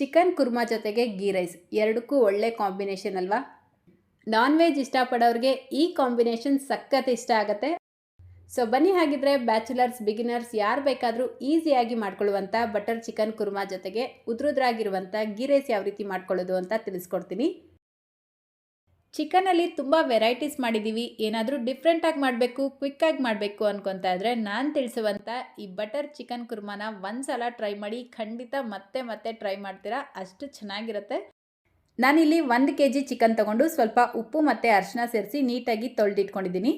Chicken Kurma ಜೊತೆಗೆ ghee rice, ಎರಡಕ್ಕೂ ಒಳ್ಳೆ ಕಾಂಬಿನೇಷನ್ ಅಲ್ವಾ? ನಾನ್ ವೆಜ್ ಇಷ್ಟಪಡೋರಿಗೆ ಈ ಕಾಂಬಿನೇಷನ್ ಸಖತ್ ಇಷ್ಟ ಆಗುತ್ತೆ. ಸೊ, ಬನ್ನಿ ಹಾಗಿದ್ರೆ ಬ್ಯಾಚುಲರ್ಸ್, ಬಿಗಿನರ್ಸ್ ಯಾರು ಬೇಕಾದರೂ ಈಸಿಯಾಗಿ ಮಾಡ್ಕೊಳ್ಳುವಂಥ ಬಟರ್ ಚಿಕನ್ ಕುರ್ಮಾ ಜೊತೆಗೆ ಉದುರುದ್ರಾಗಿರುವಂಥ ಗೀ ರೈಸ್ ಯಾವ ರೀತಿ ಮಾಡ್ಕೊಳ್ಳೋದು ಅಂತ ತಿಳಿಸ್ಕೊಡ್ತೀನಿ. ಚಿಕನಲ್ಲಿ ತುಂಬ ವೆರೈಟೀಸ್ ಮಾಡಿದ್ದೀವಿ ಏನಾದರೂ ಡಿಫ್ರೆಂಟಾಗಿ ಮಾಡಬೇಕು ಕ್ವಿಕ್ಕಾಗಿ ಮಾಡಬೇಕು ಅನ್ಕೊತಾ ಇದ್ರೆ ನಾನು ತಿಳಿಸುವಂಥ ಈ ಬಟರ್ ಚಿಕನ್ ಕುರ್ಮಾನ ಒಂದು ಸಲ ಟ್ರೈ ಮಾಡಿ ಖಂಡಿತ ಮತ್ತೆ ಮತ್ತೆ ಟ್ರೈ ಮಾಡ್ತೀರಾ. ಅಷ್ಟು ಚೆನ್ನಾಗಿರುತ್ತೆ. ನಾನಿಲ್ಲಿ ಒಂದು ಕೆ ಜಿ ಚಿಕನ್ ತೊಗೊಂಡು ಸ್ವಲ್ಪ ಉಪ್ಪು ಮತ್ತು ಅರಿಶಿನ ಸೇರಿಸಿ ನೀಟಾಗಿ ತೊಳೆದಿಟ್ಕೊಂಡಿದ್ದೀನಿ.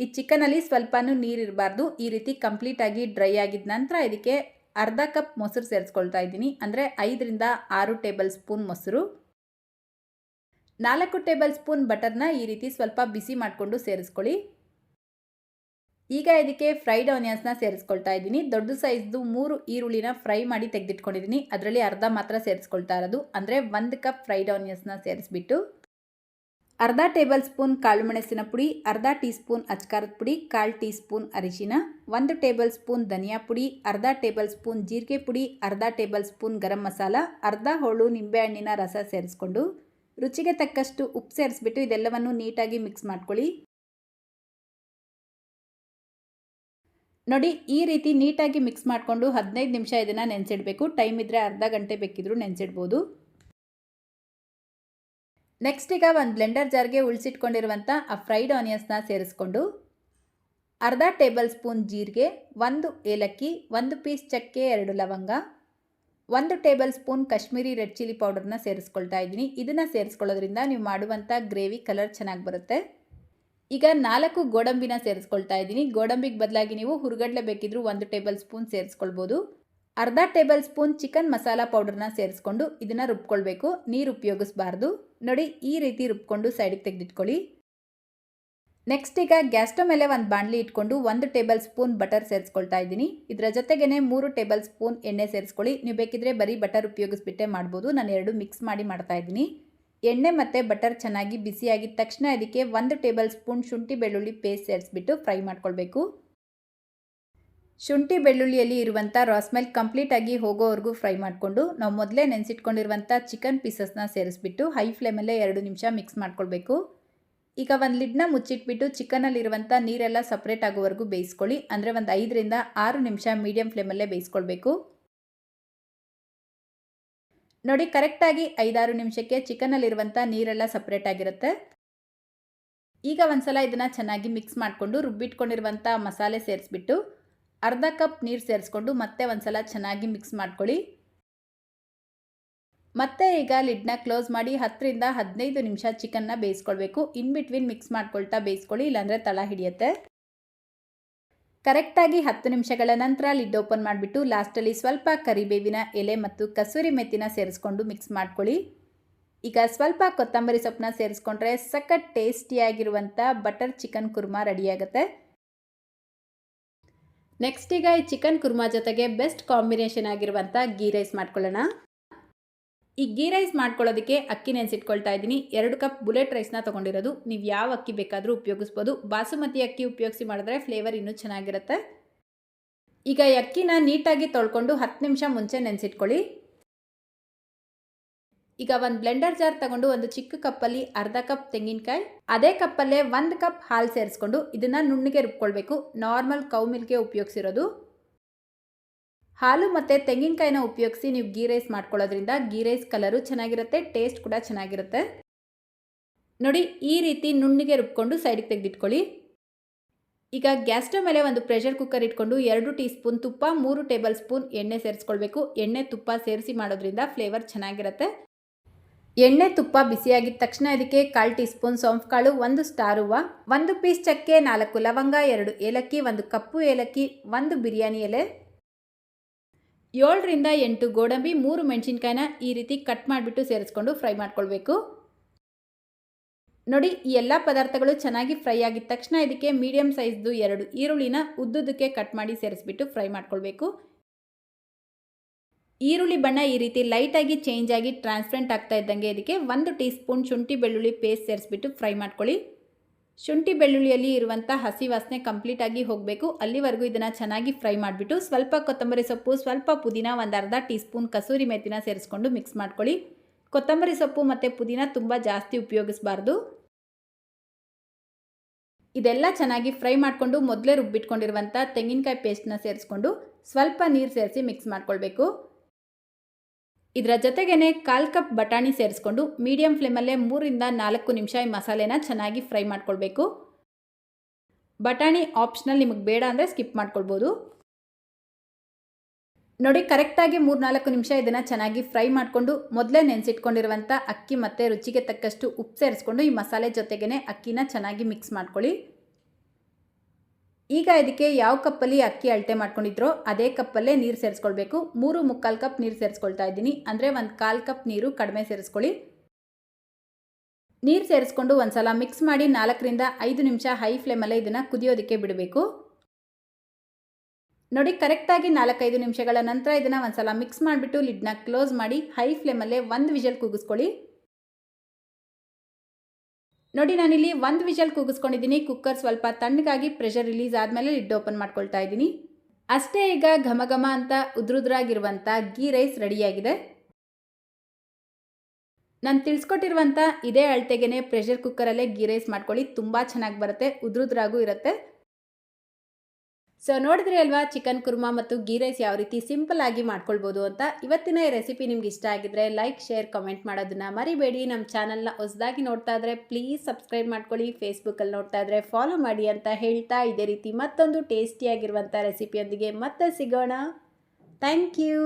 ಈ ಚಿಕನಲ್ಲಿ ಸ್ವಲ್ಪನೂ ನೀರಿರಬಾರ್ದು ಈ ರೀತಿ ಕಂಪ್ಲೀಟಾಗಿ ಡ್ರೈ ಆಗಿದ ನಂತರ ಇದಕ್ಕೆ ಅರ್ಧ ಕಪ್ ಮೊಸರು ಸೇರಿಸ್ಕೊಳ್ತಾ ಇದ್ದೀನಿ. ಅಂದರೆ ಐದರಿಂದ ಆರು ಟೇಬಲ್ ಸ್ಪೂನ್ ಮೊಸರು. ನಾಲ್ಕು ಟೇಬಲ್ ಸ್ಪೂನ್ ಬಟರ್ನ ಈ ರೀತಿ ಸ್ವಲ್ಪ ಬಿಸಿ ಮಾಡಿಕೊಂಡು ಸೇರಿಸ್ಕೊಳ್ಳಿ. ಈಗ ಇದಕ್ಕೆ ಫ್ರೈಡ್ ಆನಿಯನ್ಸ್ನ ಸೇರಿಸ್ಕೊಳ್ತಾ ಇದ್ದೀನಿ. ದೊಡ್ಡ ಸೈಜ್ದು ಮೂರು ಈರುಳ್ಳಿನ ಫ್ರೈ ಮಾಡಿ ತೆಗೆದಿಟ್ಕೊಂಡಿದ್ದೀನಿ. ಅದರಲ್ಲಿ ಅರ್ಧ ಮಾತ್ರ ಸೇರಿಸ್ಕೊಳ್ತಾ ಇರೋದು. ಅಂದರೆ ಒಂದು ಕಪ್ ಫ್ರೈಡ್ ಆನಿಯನ್ಸ್ನ ಸೇರಿಸ್ಬಿಟ್ಟು ಅರ್ಧ ಟೇಬಲ್ ಸ್ಪೂನ್ ಕಾಳು ಮೆಣಸಿನ ಪುಡಿ, ಅರ್ಧ ಟೀ ಸ್ಪೂನ್ ಅಚ್ಕಾರದ ಪುಡಿ, ಕಾಲು ಟೀ ಸ್ಪೂನ್ ಅರಿಶಿನ, ಒಂದು ಟೇಬಲ್ ಸ್ಪೂನ್ ಧನಿಯಾ ಪುಡಿ, ಅರ್ಧ ಟೇಬಲ್ ಸ್ಪೂನ್ ಜೀರಿಗೆ ಪುಡಿ, ಅರ್ಧ ಟೇಬಲ್ ಸ್ಪೂನ್ ಗರಂ ಮಸಾಲ, ಅರ್ಧ ಹೋಳು ನಿಂಬೆಹಣ್ಣಿನ ರಸ ಸೇರಿಸ್ಕೊಂಡು ರುಚಿಗೆ ತಕ್ಕಷ್ಟು ಉಪ್ಪು ಸೇರಿಸ್ಬಿಟ್ಟು ಇದೆಲ್ಲವನ್ನು ನೀಟಾಗಿ ಮಿಕ್ಸ್ ಮಾಡ್ಕೊಳ್ಳಿ. ನೋಡಿ, ಈ ರೀತಿ ನೀಟಾಗಿ ಮಿಕ್ಸ್ ಮಾಡಿಕೊಂಡು ಹದಿನೈದು ನಿಮಿಷ ಇದನ್ನು ನೆನೆಸಿಡಬೇಕು. ಟೈಮ್ ಇದ್ದರೆ ಅರ್ಧ ಗಂಟೆ ಬೇಕಿದ್ರೂ ನೆನೆಸಿಡ್ಬೋದು. ನೆಕ್ಸ್ಟ್ ಈಗ ಒಂದು ಬ್ಲೆಂಡರ್ ಜಾರ್ಗೆ ಉಳಿಸಿಟ್ಕೊಂಡಿರುವಂಥ ಆ ಫ್ರೈಡ್ ಆನಿಯನ್ಸ್ನ ಸೇರಿಸ್ಕೊಂಡು, ಅರ್ಧ ಟೇಬಲ್ ಸ್ಪೂನ್ ಜೀರಿಗೆ, ಒಂದು ಏಲಕ್ಕಿ, ಒಂದು ಪೀಸ್ ಚಕ್ಕೆ, ಎರಡು ಲವಂಗ ಒಂದು tablespoon Kashmiri red chilli ಪೌಡರ್ನ ಸೇರಿಸ್ಕೊಳ್ತಾ ಇದ್ದೀನಿ. ಇದನ್ನು ಸೇರಿಸ್ಕೊಳ್ಳೋದ್ರಿಂದ ನೀವು ಮಾಡುವಂಥ ಗ್ರೇವಿ ಕಲರ್ ಚೆನ್ನಾಗಿ ಬರುತ್ತೆ. ಈಗ ನಾಲ್ಕು ಗೋಡಂಬಿನ ಸೇರಿಸ್ಕೊಳ್ತಾ ಇದ್ದೀನಿ. ಗೋಡಂಬಿಗೆ ಬದಲಾಗಿ ನೀವು ಹುರುಗಡ್ಲೆ ಬೇಕಿದ್ರೂ ಒಂದು ಟೇಬಲ್ ಸ್ಪೂನ್ ಸೇರಿಸ್ಕೊಳ್ಬೋದು. ಅರ್ಧ ಟೇಬಲ್ ಸ್ಪೂನ್ ಚಿಕನ್ ಮಸಾಲ ಪೌಡರ್ನ ಸೇರಿಸ್ಕೊಂಡು ಇದನ್ನು ರುಬ್ಕೊಳ್ಬೇಕು. ನೀರು ಉಪಯೋಗಿಸ್ಬಾರ್ದು. ನೋಡಿ, ಈ ರೀತಿ ರುಬ್ಕೊಂಡು ಸೈಡಿಗೆ ತೆಗೆದಿಟ್ಕೊಳ್ಳಿ. ನೆಕ್ಸ್ಟ್ ಈಗ ಗ್ಯಾಸ್ ಮೇಲೆ ಒಂದು ಬಾಣಲಿ ಇಟ್ಕೊಂಡು ಒಂದು ಟೇಬಲ್ ಸ್ಪೂನ್ ಬಟರ್ ಸೇರಿಸ್ಕೊಳ್ತಾ ಇದ್ದೀನಿ. ಇದರ ಜೊತೆಗೇ ಮೂರು ಟೇಬಲ್ ಸ್ಪೂನ್ ಎಣ್ಣೆ ಸೇರಿಸ್ಕೊಳ್ಳಿ. ನೀವು ಬೇಕಿದ್ರೆ ಬರೀ ಬಟರ್ ಉಪಯೋಗಿಸ್ಬಿಟ್ಟೆ ಮಾಡ್ಬೋದು. ನಾನು ಎರಡು ಮಿಕ್ಸ್ ಮಾಡಿ ಮಾಡ್ತಾ ಇದ್ದೀನಿ. ಎಣ್ಣೆ ಮತ್ತು ಬಟರ್ ಚೆನ್ನಾಗಿ ಬಿಸಿಯಾಗಿದ ತಕ್ಷಣ ಇದಕ್ಕೆ ಒಂದು ಟೇಬಲ್ ಸ್ಪೂನ್ ಶುಂಠಿ ಬೆಳ್ಳುಳ್ಳಿ ಪೇಸ್ಟ್ ಸೇರಿಸ್ಬಿಟ್ಟು ಫ್ರೈ ಮಾಡ್ಕೊಳ್ಬೇಕು. ಶುಂಠಿ ಬೆಳ್ಳುಳ್ಳಿಯಲ್ಲಿ ಇರುವಂಥ ರಾಸ್ಮೆಲ್ ಕಂಪ್ಲೀಟಾಗಿ ಹೋಗೋವರೆಗೂ ಫ್ರೈ ಮಾಡಿಕೊಂಡು, ನಾವು ಮೊದಲೇ ನೆನೆಸಿಟ್ಕೊಂಡಿರುವಂಥ ಚಿಕನ್ ಪೀಸಸ್ನ ಸೇರಿಸ್ಬಿಟ್ಟು ಹೈ ಫ್ಲೇಮಲ್ಲೇ ಎರಡು ನಿಮಿಷ ಮಿಕ್ಸ್ ಮಾಡ್ಕೊಳ್ಬೇಕು. ಈಗ ಒಂದು ಲಿಡ್ನ ಮುಚ್ಚಿಟ್ಬಿಟ್ಟು ಚಿಕನಲ್ಲಿರುವಂಥ ನೀರೆಲ್ಲ ಸಪ್ರೇಟ್ ಆಗೋವರೆಗೂ ಬೇಯಿಸ್ಕೊಳ್ಳಿ. ಅಂದರೆ ಒಂದು ಐದರಿಂದ ಆರು ನಿಮಿಷ ಮೀಡಿಯಂ ಫ್ಲೇಮಲ್ಲೇ ಬೇಯಿಸ್ಕೊಳ್ಬೇಕು. ನೋಡಿ ಕರೆಕ್ಟಾಗಿ ಐದಾರು ನಿಮಿಷಕ್ಕೆ ಚಿಕನಲ್ಲಿರುವಂಥ ನೀರೆಲ್ಲ ಸಪ್ರೇಟ್ ಆಗಿರುತ್ತೆ. ಈಗ ಒಂದ್ಸಲ ಇದನ್ನು ಚೆನ್ನಾಗಿ ಮಿಕ್ಸ್ ಮಾಡಿಕೊಂಡು ರುಬ್ಬಿಟ್ಕೊಂಡಿರುವಂಥ ಮಸಾಲೆ ಸೇರಿಸ್ಬಿಟ್ಟು ಅರ್ಧ ಕಪ್ ನೀರು ಸೇರಿಸ್ಕೊಂಡು ಮತ್ತೆ ಒಂದ್ಸಲ ಚೆನ್ನಾಗಿ ಮಿಕ್ಸ್ ಮಾಡ್ಕೊಳ್ಳಿ. ಮತ್ತೆ ಈಗ ಲಿಡ್ನ ಕ್ಲೋಸ್ ಮಾಡಿ ಹತ್ತರಿಂದ ಹದಿನೈದು ನಿಮಿಷ ಚಿಕನ್ನ ಬೇಯಿಸ್ಕೊಳ್ಬೇಕು. ಇನ್ ಬಿಟ್ವೀನ್ ಮಿಕ್ಸ್ ಮಾಡ್ಕೊಳ್ತಾ ಬೇಯಿಸ್ಕೊಳ್ಳಿ, ಇಲ್ಲಾಂದರೆ ತಳ ಹಿಡಿಯುತ್ತೆ. ಕರೆಕ್ಟಾಗಿ ಹತ್ತು ನಿಮಿಷಗಳ ನಂತರ ಲಿಡ್ ಓಪನ್ ಮಾಡಿಬಿಟ್ಟು ಲಾಸ್ಟಲ್ಲಿ ಸ್ವಲ್ಪ ಕರಿಬೇವಿನ ಎಲೆ ಮತ್ತು ಕಸೂರಿ ಮೆತ್ತಿನ ಸೇರಿಸ್ಕೊಂಡು ಮಿಕ್ಸ್ ಮಾಡ್ಕೊಳ್ಳಿ. ಈಗ ಸ್ವಲ್ಪ ಕೊತ್ತಂಬರಿ ಸೊಪ್ಪನ್ನ ಸೇರಿಸ್ಕೊಂಡ್ರೆ ಸಖತ್ ಟೇಸ್ಟಿಯಾಗಿರುವಂಥ ಬಟರ್ ಚಿಕನ್ ಕುರ್ಮಾ ರೆಡಿಯಾಗುತ್ತೆ. ನೆಕ್ಸ್ಟ್ ಈಗ ಈ ಚಿಕನ್ ಕುರ್ಮಾ ಜೊತೆಗೆ ಬೆಸ್ಟ್ ಕಾಂಬಿನೇಷನ್ ಆಗಿರುವಂಥ ಗೀ ರೈಸ್ ಮಾಡ್ಕೊಳ್ಳೋಣ. ಈ ಗೀ ರೈಸ್ ಮಾಡ್ಕೊಳ್ಳೋದಕ್ಕೆ ಅಕ್ಕಿ ನೆನೆಸಿಟ್ಕೊಳ್ತಾ ಇದ್ದೀನಿ. ಎರಡು ಕಪ್ ಬುಲೆಟ್ ರೈಸ್ನ ತೊಗೊಂಡಿರೋದು. ನೀವು ಯಾವ ಅಕ್ಕಿ ಬೇಕಾದರೂ ಉಪಯೋಗಿಸ್ಬೋದು. ಬಾಸುಮತಿ ಅಕ್ಕಿ ಉಪಯೋಗಿಸಿ ಮಾಡಿದ್ರೆ ಫ್ಲೇವರ್ ಇನ್ನೂ ಚೆನ್ನಾಗಿರುತ್ತೆ. ಈಗ ಈ ಅಕ್ಕಿನ ನೀಟಾಗಿ ತೊಳ್ಕೊಂಡು ಹತ್ತು ನಿಮಿಷ ಮುಂಚೆ ನೆನೆಸಿಟ್ಕೊಳ್ಳಿ. ಈಗ ಒಂದು ಬ್ಲೆಂಡರ್ ಜಾರ್ ತಗೊಂಡು ಒಂದು ಚಿಕ್ಕ ಕಪ್ಪಲ್ಲಿ ಅರ್ಧ ಕಪ್ ತೆಂಗಿನಕಾಯಿ, ಅದೇ ಕಪ್ಪಲ್ಲೇ ಒಂದು ಕಪ್ ಹಾಲು ಸೇರಿಸ್ಕೊಂಡು ಇದನ್ನು ನುಣ್ಣಗೆ ರುಬ್ಕೊಳ್ಬೇಕು. Normal cow ಮಿಲ್ಗೆ ಉಪಯೋಗಿಸಿರೋದು. ಹಾಲು ಮತ್ತು ತೆಂಗಿನಕಾಯಿನ ಉಪಯೋಗಿಸಿ ನೀವು ಗೀ ರೈಸ್ ಮಾಡ್ಕೊಳ್ಳೋದ್ರಿಂದ ಗೀ ರೈಸ್ ಕಲರು ಚೆನ್ನಾಗಿರುತ್ತೆ, ಟೇಸ್ಟ್ ಕೂಡ ಚೆನ್ನಾಗಿರುತ್ತೆ. ನೋಡಿ, ಈ ರೀತಿ ನುಣ್ಣಿಗೆ ರುಬ್ಕೊಂಡು ಸೈಡಿಗೆ ತೆಗೆದಿಟ್ಕೊಳ್ಳಿ. ಈಗ ಗ್ಯಾಸ್ ಸ್ಟವ್ ಮೇಲೆ ಒಂದು ಪ್ರೆಷರ್ ಕುಕ್ಕರ್ ಇಟ್ಕೊಂಡು ಎರಡು ಟೀ ಸ್ಪೂನ್ ತುಪ್ಪ, ಮೂರು ಟೇಬಲ್ ಸ್ಪೂನ್ ಎಣ್ಣೆ ಸೇರಿಸ್ಕೊಳ್ಬೇಕು. ಎಣ್ಣೆ, ತುಪ್ಪ ಸೇರಿಸಿ ಮಾಡೋದ್ರಿಂದ ಫ್ಲೇವರ್ ಚೆನ್ನಾಗಿರುತ್ತೆ. ಎಣ್ಣೆ, ತುಪ್ಪ ಬಿಸಿಯಾಗಿದ ತಕ್ಷಣ ಇದಕ್ಕೆ ಕಾಲು ಟೀ ಸ್ಪೂನ್ ಸೋಂಫು ಕಾಳು ಒಂದು ಸ್ಟಾರ್ ಹೂವು, ಒಂದು ಪೀಸ್ ಚಕ್ಕೆ, ನಾಲ್ಕು ಲವಂಗ, ಎರಡು ಏಲಕ್ಕಿ, ಒಂದು ಕಪ್ಪು ಏಲಕ್ಕಿ, ಒಂದು ಬಿರಿಯಾನಿ ಎಲೆ. ಏಳರಿಂದ ಎಂಟು ಗೋಡಂಬಿ ಮೂರು ಮೆಣಸಿನ್ಕಾಯಿನ ಈ ರೀತಿ ಕಟ್ ಮಾಡಿಬಿಟ್ಟು ಸೇರಿಸ್ಕೊಂಡು ಫ್ರೈ ಮಾಡ್ಕೊಳ್ಬೇಕು. ನೋಡಿ, ಈ ಎಲ್ಲ ಪದಾರ್ಥಗಳು ಚೆನ್ನಾಗಿ ಫ್ರೈ ಆಗಿದ ತಕ್ಷಣ ಇದಕ್ಕೆ ಮೀಡಿಯಮ್ ಸೈಜ್ದು ಎರಡು ಈರುಳ್ಳಿನ ಉದ್ದುದಕ್ಕೆ ಕಟ್ ಮಾಡಿ ಸೇರಿಸ್ಬಿಟ್ಟು ಫ್ರೈ ಮಾಡ್ಕೊಳ್ಬೇಕು. ಈರುಳ್ಳಿ ಬಣ್ಣ ಈ ರೀತಿ ಲೈಟಾಗಿ ಚೇಂಜ್ ಆಗಿ ಟ್ರಾನ್ಸ್ಪರೆಂಟ್ ಆಗ್ತಾ ಇದ್ದಂಗೆ ಇದಕ್ಕೆ ಒಂದು ಟೀ ಸ್ಪೂನ್ ಶುಂಠಿ ಬೆಳ್ಳುಳ್ಳಿ ಪೇಸ್ಟ್ ಸೇರಿಸ್ಬಿಟ್ಟು ಫ್ರೈ ಮಾಡ್ಕೊಳ್ಳಿ. ಶುಂಠಿ ಬೆಳ್ಳುಳ್ಳಿಯಲ್ಲಿ ಇರುವಂಥ ಹಸಿ ವಾಸನೆ ಕಂಪ್ಲೀಟಾಗಿ ಹೋಗಬೇಕು. ಅಲ್ಲಿವರೆಗೂ ಇದನ್ನು ಚೆನ್ನಾಗಿ ಫ್ರೈ ಮಾಡಿಬಿಟ್ಟು ಸ್ವಲ್ಪ ಕೊತ್ತಂಬರಿ ಸೊಪ್ಪು, ಸ್ವಲ್ಪ ಪುದೀನ ಒಂದು ಅರ್ಧ ಟೀ ಸ್ಪೂನ್ ಕಸೂರಿ ಮೆತ್ತಿನ ಸೇರಿಸ್ಕೊಂಡು ಮಿಕ್ಸ್ ಮಾಡ್ಕೊಳ್ಳಿ. ಕೊತ್ತಂಬರಿ ಸೊಪ್ಪು ಮತ್ತು ಪುದೀನ ತುಂಬ ಜಾಸ್ತಿ ಉಪಯೋಗಿಸಬಾರ್ದು. ಇದೆಲ್ಲ ಚೆನ್ನಾಗಿ ಫ್ರೈ ಮಾಡಿಕೊಂಡು ಮೊದಲೇ ರುಬ್ಬಿಟ್ಕೊಂಡಿರುವಂಥ ತೆಂಗಿನಕಾಯಿ ಪೇಸ್ಟ್ನ ಸೇರಿಸ್ಕೊಂಡು ಸ್ವಲ್ಪ ನೀರು ಸೇರಿಸಿ ಮಿಕ್ಸ್ ಮಾಡ್ಕೊಳ್ಬೇಕು. ಇದರ ಜೊತೆಗೇ ಕಾಲು ಕಪ್ ಬಟಾಣಿ ಸೇರಿಸ್ಕೊಂಡು ಮೀಡಿಯಂ ಫ್ಲೇಮಲ್ಲೇ ಮೂರಿಂದ ನಾಲ್ಕು ನಿಮಿಷ ಈ ಮಸಾಲೆನ ಚೆನ್ನಾಗಿ ಫ್ರೈ ಮಾಡ್ಕೊಳ್ಬೇಕು. ಬಟಾಣಿ ಆಪ್ಷನಲ್ ನಿಮಗೆ ಬೇಡ ಅಂದರೆ ಸ್ಕಿಪ್ ಮಾಡ್ಕೊಳ್ಬೋದು. ನೋಡಿ ಕರೆಕ್ಟಾಗಿ ಮೂರು ನಾಲ್ಕು ನಿಮಿಷ ಇದನ್ನು ಚೆನ್ನಾಗಿ ಫ್ರೈ ಮಾಡಿಕೊಂಡು ಮೊದಲೇ ನೆನೆಸಿಟ್ಕೊಂಡಿರುವಂಥ ಅಕ್ಕಿ ಮತ್ತು ರುಚಿಗೆ ತಕ್ಕಷ್ಟು ಉಪ್ಪು ಸೇರಿಸ್ಕೊಂಡು ಈ ಮಸಾಲೆ ಜೊತೆಗೇ ಅಕ್ಕಿನ ಚೆನ್ನಾಗಿ ಮಿಕ್ಸ್ ಮಾಡ್ಕೊಳ್ಳಿ. ಈಗ ಇದಕ್ಕೆ ಯಾವ ಕಪ್ಪಲ್ಲಿ ಅಕ್ಕಿ ಅಳತೆ ಮಾಡ್ಕೊಂಡಿದ್ರೋ ಅದೇ ಕಪ್ಪಲ್ಲೇ ನೀರು ಸೇರಿಸ್ಕೊಳ್ಬೇಕು. ಮೂರು ಮುಕ್ಕಾಲು ಕಪ್ ನೀರು ಸೇರಿಸ್ಕೊಳ್ತಾ ಇದ್ದೀನಿ. ಅಂದರೆ ಒಂದು ಕಾಲು ಕಪ್ ನೀರು ಕಡಿಮೆ ಸೇರಿಸ್ಕೊಳ್ಳಿ. ನೀರು ಸೇರಿಸ್ಕೊಂಡು ಒಂದು ಸಲ ಮಿಕ್ಸ್ ಮಾಡಿ ನಾಲ್ಕರಿಂದ ಐದು ನಿಮಿಷ ಹೈ ಫ್ಲೇಮಲ್ಲೇ ಇದನ್ನು ಕುದಿಯೋದಕ್ಕೆ ಬಿಡಬೇಕು. ನೋಡಿ ಕರೆಕ್ಟಾಗಿ ನಾಲ್ಕೈದು ನಿಮಿಷಗಳ ನಂತರ ಇದನ್ನು ಒಂದು ಸಲ ಮಿಕ್ಸ್ ಮಾಡಿಬಿಟ್ಟು ಲಿಡ್ನ ಕ್ಲೋಸ್ ಮಾಡಿ ಹೈ ಫ್ಲೇಮಲ್ಲೇ ಒಂದು ವಿಷಲ್ ಕೂಗಿಸ್ಕೊಳ್ಳಿ. ನೋಡಿ, ನಾನಿಲ್ಲಿ ಒಂದು ವಿಷಲ್ ಕೂಗಿಸ್ಕೊಂಡಿದ್ದೀನಿ. ಕುಕ್ಕರ್ ಸ್ವಲ್ಪ ತಣ್ಣಗಾಗಿ ಪ್ರೆಷರ್ ರಿಲೀಸ್ ಆದಮೇಲೆ ಲಿಡ್ ಓಪನ್ ಮಾಡ್ಕೊಳ್ತಾ ಇದ್ದೀನಿ. ಅಷ್ಟೇ ಈಗ ಘಮ ಘಮ ಅಂತ ಉದ್ರುದ್ರಾಗಿರುವಂಥ ಗೀ ರೈಸ್ ರೆಡಿಯಾಗಿದೆ ನಾನು ತಿಳಿಸ್ಕೊಟ್ಟಿರುವಂಥ ಇದೇ ಅಳತೆಗೆ ಪ್ರೆಷರ್ ಕುಕ್ಕರಲ್ಲೇ ಗೀ ರೈಸ್ ಮಾಡ್ಕೊಳ್ಳಿ. ತುಂಬ ಚೆನ್ನಾಗಿ ಬರುತ್ತೆ, ಉದ್ರುದ್ರಾಗೂ ಇರುತ್ತೆ. ಸೊ ನೋಡಿದ್ರಿ ಅಲ್ವಾ ಚಿಕನ್ ಕುರ್ಮಾ ಮತ್ತು ಗೀ ರೈಸ್ ಯಾವ ರೀತಿ ಸಿಂಪಲ್ ಆಗಿ ಮಾಡ್ಕೊಳ್ಬೋದು ಅಂತ? ಇವತ್ತಿನ ಈ ರೆಸಿಪಿ ನಿಮ್ಗೆ ಇಷ್ಟ ಆಗಿದ್ರೆ ಲೈಕ್ ಶೇರ್ ಕಮೆಂಟ್ ಮಾಡೋದನ್ನ ಮರಿಬೇಡಿ. ನಮ್ಮ ಚಾನಲ್ನ ಹೊಸದಾಗಿ ನೋಡ್ತಾ ಇದ್ರೆ ಪ್ಲೀಸ್ ಸಬ್ಸ್ಕ್ರೈಬ್ ಮಾಡ್ಕೊಳ್ಳಿ. ಫೇಸ್ಬುಕ್ಕಲ್ಲಿ ನೋಡ್ತಾ ಇದ್ರೆ ಫಾಲೋ ಮಾಡಿ ಅಂತ ಹೇಳ್ತಾ ಇದೇ ರೀತಿ ಮತ್ತೊಂದು ಟೇಸ್ಟಿಯಾಗಿರುವಂಥ ರೆಸಿಪಿಯೊಂದಿಗೆ ಮತ್ತೆ ಸಿಗೋಣ. Thank you